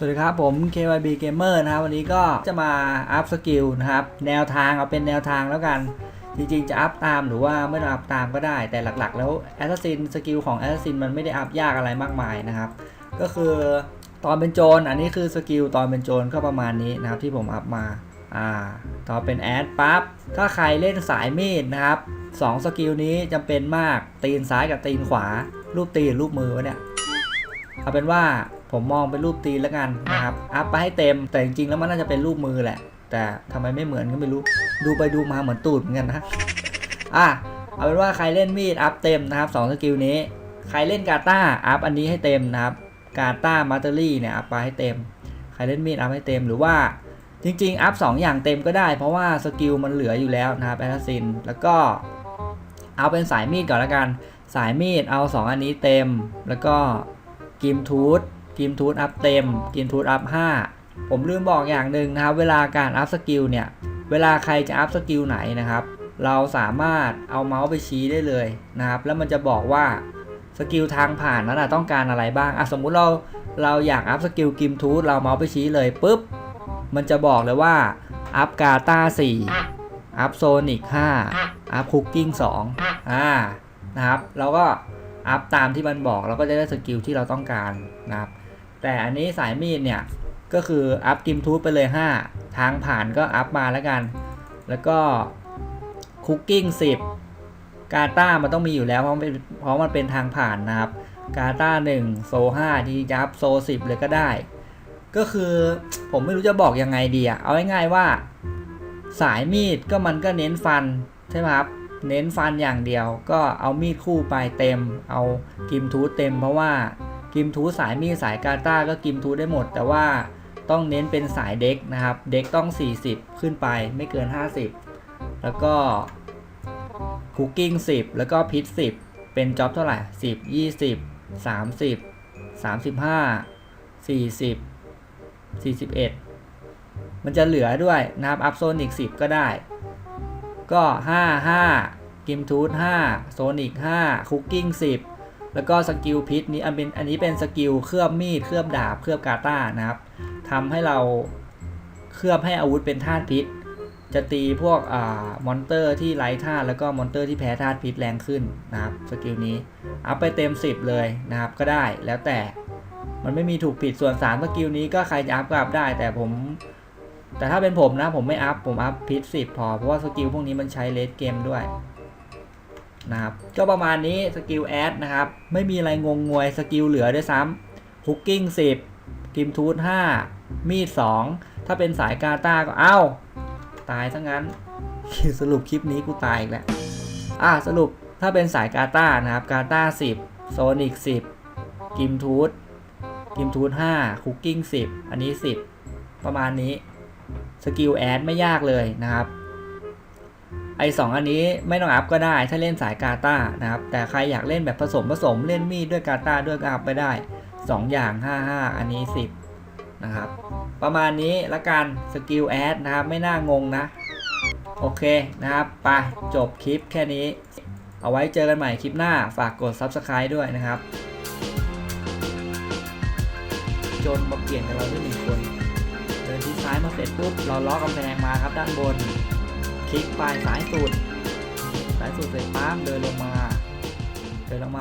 สวัสดีครับผม KYB Gamer นะครับ วันนี้ก็จะมาอัพสกิลนะครับ แนวทางเอาเป็นแนวทางแล้วกัน จริงๆ จะอัพตามหรือว่าไม่ต้องอัพตามก็ได้ แต่หลักๆ แล้ว Assassin สกิลของ Assassin มันไม่ได้อัพยากอะไรมากมายนะครับ ก็คือตอนเป็นโจรอันนี้คือสกิลตอนเป็นโจรก็ประมาณนี้นะครับที่ผมอัพมาอ่าตอนเป็นแอดปั๊บถ้าใครเล่นสายมีดนะครับสองสกิลนี้จำเป็นมากตีนซ้ายกับตีนขวา รูปตีนรูปมือเนี่ยเอาเป็นว่า ผมมองเป็นรูปตีนแล้วกันนะครับ อัพไปให้เต็ม แต่จริงๆแล้วมันน่าจะเป็นรูปมือแหละ แต่ทำไมไม่เหมือนก็ไม่รู้ ดูไปดูมาเหมือนตูดเหมือนกันนะ อะ เอาเป็นว่าใครเล่นมีดอัพเต็มนะครับสองสกิลนี้ ใครเล่นกาตาอัพอันนี้ให้เต็มนะครับ กาตามาเตอรี่เนี่ยอัพไปให้เต็ม ใครเล่นมีดอัพให้เต็มหรือว่าจริงๆ อัพสองอย่างเต็มก็ได้ เพราะว่าสกิลมันเหลืออยู่แล้วนะครับแอสซิน แล้วก็เอาเป็นสายมีดก่อนละกัน สายมีดเอา 2 อันนี้เต็ม แล้วก็กิมทูธ กิมทูธอัพเต็มกิมทูธอัพ5ผมลืมบอกอย่างหนึ่งนะครับ เวลาการอัพสกิลเนี่ย เวลาใครจะอัพสกิลไหนนะครับ เราสามารถเอาเมาส์ไปชี้ได้เลยนะครับ แล้วมันจะบอกว่าสกิลทางผ่านนั้นนะต้องการอะไรบ้างอะสมมุติเราเราอยากอัพสกิลกิมทูธเราเมาส์ไปชี้เลยปุ๊บ มันจะบอกเลยว่าอัพกาตา4อัพโซนิก5อัพคุกกิ้ง2อ่านะครับ เราก็อัพตามที่มันบอกเราก็จะได้สกิลที่เราต้องการนะครับ แต่อันนี้สายมีดเนี่ยก็คืออัพกิมทูธไปเลย 5 ทางผ่านก็อัพมาแล้วกัน แล้วก็คุกกิ้ง10 กาตามันต้องมีอยู่แล้วเพราะมันเป็นเพราะมันเป็นทางผ่านนะครับ กาตา1โซ5ที่จะอัพโซ10 เลยก็ได้ ก็คือผมไม่รู้จะบอกยังไงดีอะเอาง่ายๆว่า สายมีดก็มันก็เน้นฟันใช่ไหมครับเน้นฟันอย่างเดียวก็เอามีดคู่ไปเต็ม เอากิมทูธเต็มเพราะว่า กิมทูสายมีสายกาตาก็กิมทูได้หมด แต่ว่าต้องเน้นเป็นสายเด็กนะครับ เด็กต้อง 40 ขึ้นไปไม่เกิน 50 แล้วก็คุกกิ้ง 10 แล้วก็พิษ 10 เป็นจ็อบเท่าไหร่ 10 20 30 35 40 41 มันจะเหลือด้วยนะครับอัพโซนิก10 ก็ได้ ก็ 5 5กิมทูธ5โซนิก5คุกกิ้ง 10 แล้วก็สกิลพิษนี้อันเป็นอันนี้เป็นสกิลเคลือบมีดเคลือบดาบเคลือบกาตานะครับทำให้เราเคลือบให้อาวุธเป็นธาตุพิษ จะตีพวกอ่ามอนเตอร์ที่ไร้ธาตุแล้วก็มอนเตอร์ที่แพ้ธาตุพิษแรงขึ้นนะครับสกิลนี้อัพไปเต็ม 10 เลยนะครับก็ได้แล้วแต่มันไม่มีถูกผิดส่วนสามสกิลนี้ก็ใครจะอัพก็อัพได้ แต่ผม แต่ถ้าเป็นผมนะผมไม่อัพผมอัพพิษสิพอเพราะว่าสกิลพวกนี้มันใช้เลดเกมด้วย นะครับก็ประมาณนี้สกิลแอดนะครับ ไม่มีอะไรงงงวยสกิลเหลือด้วยซ้ำฮุกกิ้ง10 กิมทูธ5 มีด 2 ถ้าเป็นสายกาตาก็เอ้า ตายซะงั้น สรุปคลิปนี้กูตายอีกแล้วอะสรุปถ้าเป็นสายกาตานะครับ กาตา10 โซนิก 10 กิมทูธกิมทูธ5คุกกิ้ง10 อันนี้ 10 ประมาณนี้ สกิลแอดไม่ยากเลยนะครับ ไอสองอันนี้ไม่ต้องอัพก็ได้ถ้าเล่นสายกาตานะครับ แต่ใครอยากเล่นแบบผสมผสมเล่นมีดด้วยกาตาด้วยก็อัพไปได้ 2 อย่าง 55 อันนี้ 10 นะครับ ประมาณนี้ละกันสกิลแอดนะครับ ไม่น่างงนะ โอเคนะครับ ไปจบคลิปแค่นี้ เอาไว้เจอกันใหม่คลิปหน้าฝากกด Subscribe ด้วยนะครับ จนมาเปลี่ยนกับเราด้วยหนึ่งคนเดินที่ซ้ายมาเสร็จปุ๊บเราล้อกำแพงมาครับด้านบน คลิกไปซ้ายสุดซ้ายสุดเสร็จปั๊บเดินลงมา เดินลงมา